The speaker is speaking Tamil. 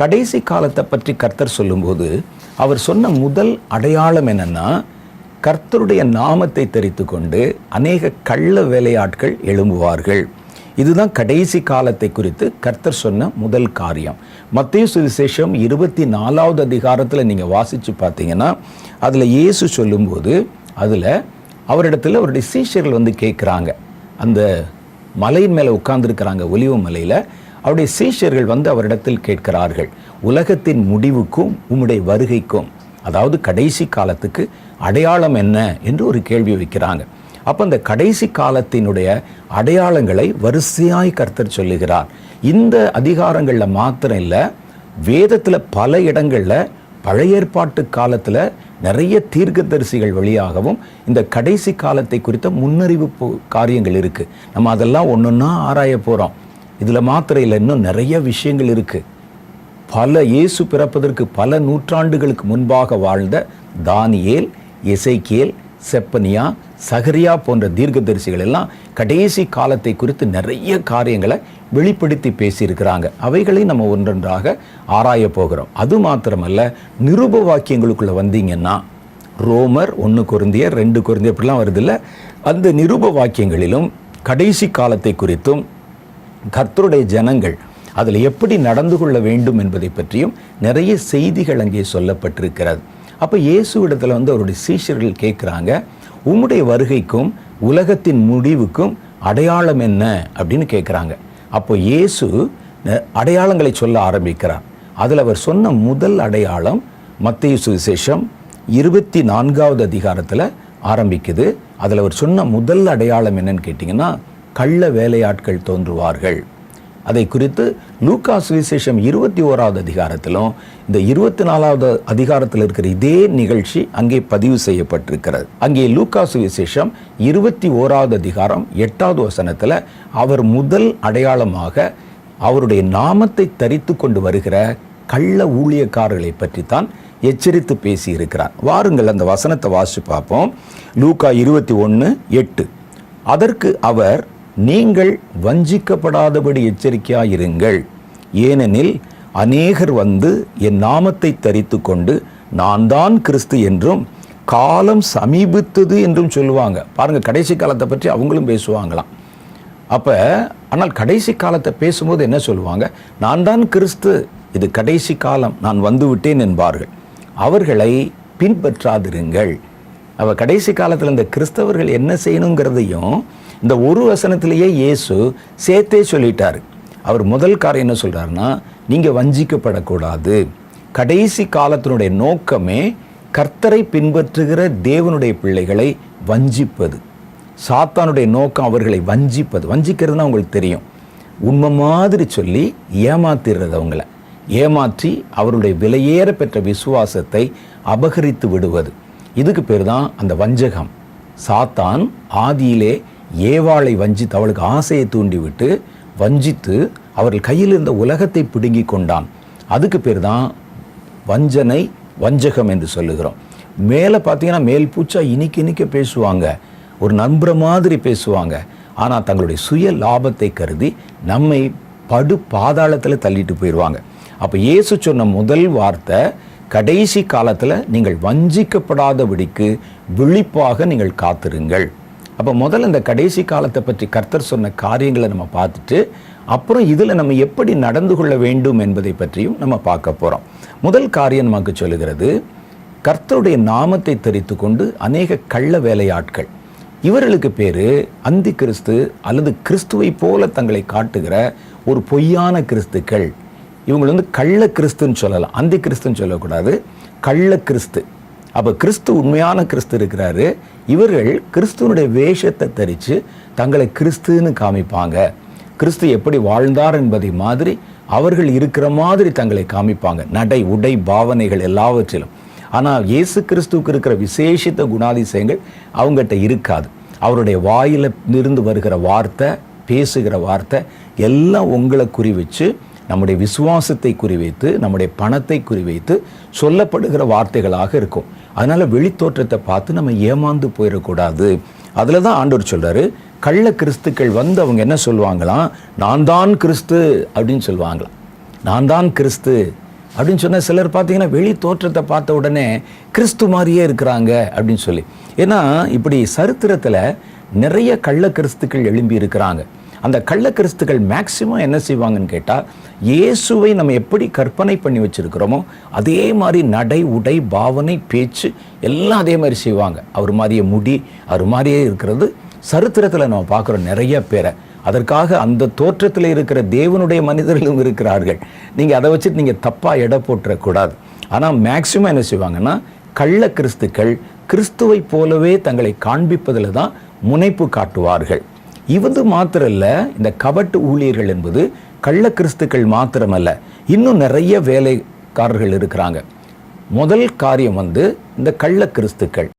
கடைசி காலத்தை பற்றி கர்த்தர் சொல்லும்போது அவர் சொன்ன முதல் அடையாளம் என்னன்னா கர்த்தருடைய நாமத்தை தெரித்து கொண்டு அநேக கள்ள வேலையாட்கள் எழும்புவார்கள். இதுதான் கடைசி காலத்தை குறித்து கர்த்தர் சொன்ன முதல் காரியம். மத்திய சுவிசேஷம் இருபத்தி நாலாவது அதிகாரத்தில் நீங்கள் வாசித்து பார்த்தீங்கன்னா அதில் இயேசு சொல்லும்போது அதில் அவரிடத்தில் அவருடைய சீஷர்கள் வந்து கேட்குறாங்க அந்த மலையின் மேலே உட்கார்ந்துருக்கிறாங்க ஒலிவு மலையில். அவருடைய சீஷர்கள் வந்து அவரிடத்தில் கேட்கிறார்கள் உலகத்தின் முடிவுக்கும் உம்முடைய வருகைக்கும் அதாவது கடைசி காலத்துக்கு அடையாளம் என்ன? என்று ஒரு கேள்வி வைக்கிறாங்க. அப்போ அந்த கடைசி காலத்தினுடைய அடையாளங்களை வரிசையாய் கர்த்தர் சொல்லுகிறார். இந்த அதிகாரங்களில் மாத்திரம் இல்லை வேதத்தில் பல இடங்களில் பழைய ஏற்பாட்டு காலத்தில் நிறைய தீர்க்கதரிசிகள் வழியாகவும் இந்த கடைசி காலத்தை குறித்த முன்னறிவிப்பு காரியங்கள் இருக்குது நம்ம அதெல்லாம் ஒன்றொன்னா ஆராய போகிறோம் இதில் மாத்திரம் இல்லை இன்னும் நிறைய விஷயங்கள் இருக்குது பல இயேசு பிறப்பதற்கு பல நூற்றாண்டுகளுக்கு முன்பாக வாழ்ந்த தானியேல் இசைக்கேல் செப்பனியா சகரியா போன்ற தீர்க்கதரிசிகள் எல்லாம் கடைசி காலத்தை குறித்து நிறைய காரியங்களை வெளிப்படுத்தி பேசியிருக்கிறாங்க. அவைகளை நம்ம ஒன்றொன்றாக ஆராய போகிறோம். அது மாத்திரமல்ல நிருப வாக்கியங்களுக்குள்ளே வந்தீங்கன்னா ரோமர் ஒன்று குருந்தியர் ரெண்டு குருந்தியர் இப்படிலாம் வருதில்ல அந்த நிருப வாக்கியங்களிலும் கடைசி காலத்தை குறித்தும் கர்த்தருடைய ஜனங்கள் அதில் எப்படி நடந்து கொள்ள வேண்டும் என்பதை பற்றியும் நிறைய செய்திகள் அங்கே சொல்லப்பட்டிருக்கிறது. அப்போ இயேசுவிடத்தில் வந்து அவருடைய சீஷர்கள் கேட்குறாங்க உம்முடைய வருகைக்கும் உலகத்தின் முடிவுக்கும் அடையாளம் என்ன? அப்படின்னு கேட்குறாங்க. அப்போ இயேசு அடையாளங்களை சொல்ல ஆரம்பிக்கிறார். அதில் அவர் சொன்ன முதல் அடையாளம் மத்திய சுவிசேஷம் இருபத்தி நான்காவது அதிகாரத்தில் ஆரம்பிக்குது. அதில் அவர் சொன்ன முதல் அடையாளம் என்னன்னு கேட்டிங்கன்னா கள்ள வேலையாட்கள் தோன்றுவார்கள். அதை குறித்து லூக்கா சுவிசேஷம் இருபத்தி ஓராவது அதிகாரத்திலும் இந்த இருபத்தி நாலாவது அதிகாரத்தில் இருக்கிற இதே நிகழ்ச்சி அங்கே பதிவு செய்யப்பட்டிருக்கிறது. அங்கே லூக்கா சுவிசேஷம் இருபத்தி ஓராவது அதிகாரம் எட்டாவது வசனத்தில் அவர் முதல் அடையாளமாக அவருடைய நாமத்தை தரித்து கொண்டு வருகிற கள்ள ஊழியக்காரர்களை பற்றித்தான் எச்சரித்து பேசியிருக்கிறார். வாருங்கள் அந்த வசனத்தை வாசித்து பார்ப்போம். லூக்கா இருபத்தி ஒன்று எட்டு. அதற்கு அவர் நீங்கள் வஞ்சிக்கப்படாதபடி எச்சரிக்கையாயிருங்கள். ஏனெனில் அநேகர் வந்து என் நாமத்தை தரித்து கொண்டு நான் தான் கிறிஸ்து என்றும் காலம் சமீபித்தது என்றும் சொல்லுவாங்க. பாருங்க கடைசி காலத்தை பற்றி அவங்களும் பேசுவாங்களாம். அப்போ ஆனால் கடைசி காலத்தை பேசும்போது என்ன சொல்லுவாங்க? நான் தான் கிறிஸ்து இது கடைசி காலம் நான் வந்து விட்டேன் என்பார்கள். அவர்களை பின்பற்றாதிருங்கள். அவ கடைசி காலத்தில் இந்த கிறிஸ்தவர்கள் என்ன செய்யணுங்கிறதையும் இந்த ஒரு வசனத்திலேயே இயேசு சேர்த்தே சொல்லிட்டார். அவர் முதல் காரியம் என்ன சொல்கிறாருன்னா நீங்கள் வஞ்சிக்கப்படக்கூடாது. கடைசி காலத்தினுடைய நோக்கமே கர்த்தரை பின்பற்றுகிற தேவனுடைய பிள்ளைகளை வஞ்சிப்பது. சாத்தானுடைய நோக்கம் அவர்களை வஞ்சிப்பது. வஞ்சிக்கிறதுனா உங்களுக்கு தெரியும். உண்மை மாதிரி சொல்லி ஏமாத்திடுறது அவங்கள ஏமாற்றி அவருடைய விலையேற பெற்ற விசுவாசத்தை அபகரித்து விடுவது. இதுக்கு பேர் தான் அந்த வஞ்சகம். சாத்தான் ஆதியிலே ஏவாளை வஞ்சித்து அவளுக்கு ஆசையை தூண்டிவிட்டு வஞ்சித்து அவர்கள் கையில் இருந்த உலகத்தை பிடுங்கி கொண்டான். அதுக்கு பேர் தான் வஞ்சனை வஞ்சகம் என்று சொல்லுகிறோம். மேலே பார்த்தீங்கன்னா மேல் பூச்சா இனிக்க இனிக்க பேசுவாங்க. ஒரு நம்புற மாதிரி பேசுவாங்க. ஆனால் தங்களுடைய சுய லாபத்தை கருதி நம்மை படு பாதாளத்தில் தள்ளிட்டு போயிடுவாங்க. அப்போ இயேசு சொன்ன முதல் வார்த்தை கடைசி காலத்தில் நீங்கள் வஞ்சிக்கப்படாதபடிக்கு விழிப்பாக நீங்கள் காத்திருங்கள். அப்போ முதல்ல இந்த கடைசி காலத்தை பற்றி கர்த்தர் சொன்ன காரியங்களை நம்ம பார்த்துட்டு அப்புறம் இதில் நம்ம எப்படி நடந்து கொள்ள வேண்டும் என்பதை பற்றியும் நம்ம பார்க்க போகிறோம் முதல் காரியம் நமக்கு சொல்லுகிறது கர்த்தருடைய நாமத்தை தெரித்து கொண்டு அநேக கள்ள வேலையாட்கள் இவர்களுக்கு பேர் அந்தி கிறிஸ்து அல்லது கிறிஸ்துவை போல தங்களை காட்டுகிற ஒரு பொய்யான கிறிஸ்துக்கள். இவங்க வந்து கள்ள கிறிஸ்துன்னு சொல்லலாம். அந்தி கிறிஸ்துன்னு சொல்லக்கூடாது. கள்ள கிறிஸ்து. அப்போ கிறிஸ்து உண்மையான கிறிஸ்து இருக்கிறாரு. இவர்கள் கிறிஸ்துவனுடைய வேஷத்தை தரித்து தங்களை கிறிஸ்துன்னு காமிப்பாங்க. கிறிஸ்து எப்படி வாழ்ந்தார் என்பதை மாதிரி அவர்கள் இருக்கிற மாதிரி தங்களை காமிப்பாங்க. நடை உடை பாவனைகள் எல்லாவற்றிலும். ஆனால் இயேசு கிறிஸ்துவுக்கு இருக்கிற விசேஷித்த குணாதிசயங்கள் அவங்ககிட்ட இருக்காது. அவருடைய வாயில் இருந்து வருகிற வார்த்தை பேசுகிற வார்த்தை எல்லாம் உங்களை குறி வச்சு நம்முடைய விசுவாசத்தை குறிவைத்து நம்முடைய பணத்தை குறிவைத்து சொல்லப்படுகிற வார்த்தைகளாக இருக்கும். அதனால் வெளித்தோற்றத்தை பார்த்து நம்ம ஏமாந்து போயிடக்கூடாது. அதில் தான் ஆண்டவர் சொல்கிறாரு கள்ள கிறிஸ்துக்கள் வந்து அவங்க என்ன சொல்லுவாங்களாம்? நான் தான் கிறிஸ்து அப்படின்னு சொல்லுவாங்களாம். நான் தான் கிறிஸ்து அப்படின்னு சொன்ன சிலர் பார்த்தீங்கன்னா வெளி தோற்றத்தை பார்த்த உடனே கிறிஸ்து மாதிரியே இருக்கிறாங்க அப்படின்னு சொல்லி. ஏன்னா இப்படி சரித்திரத்தில் நிறைய கள்ள கிறிஸ்துக்கள் எழும்பி இருக்கிறாங்க. அந்த கள்ள மேக்சிமம் என்ன செய்வாங்கன்னு கேட்டால் இயேசுவை நம்ம எப்படி கற்பனை பண்ணி வச்சிருக்கிறோமோ அதே மாதிரி நடை உடை பாவனை பேச்சு எல்லாம் அதே மாதிரி செய்வாங்க. அவர் மாதிரியே முடி அவர் மாதிரியே இருக்கிறது சரித்திரத்தில் நம்ம பார்க்குறோம் நிறைய பேரை. அதற்காக அந்த தோற்றத்தில் இருக்கிற தேவனுடைய மனிதர்களும் இருக்கிறார்கள். நீங்கள் அதை வச்சுட்டு நீங்கள் தப்பாக எடை போட்டுறக்கூடாது. ஆனால் மேக்சிமம் என்ன செய்வாங்கன்னா கள்ள கிறிஸ்துக்கள் கிறிஸ்துவை போலவே தங்களை காண்பிப்பதில் தான் முனைப்பு காட்டுவார்கள். இவது மாத்திரல்ல இந்த கபட்டு ஊழியர்கள் என்பது கள்ள கிறிஸ்துக்கள் மாத்திரமல்ல. இன்னும் நிறைய வேலைக்காரர்கள் இருக்கிறாங்க. முதல் காரியம் வந்து இந்த கள்ள கிறிஸ்துக்கள்.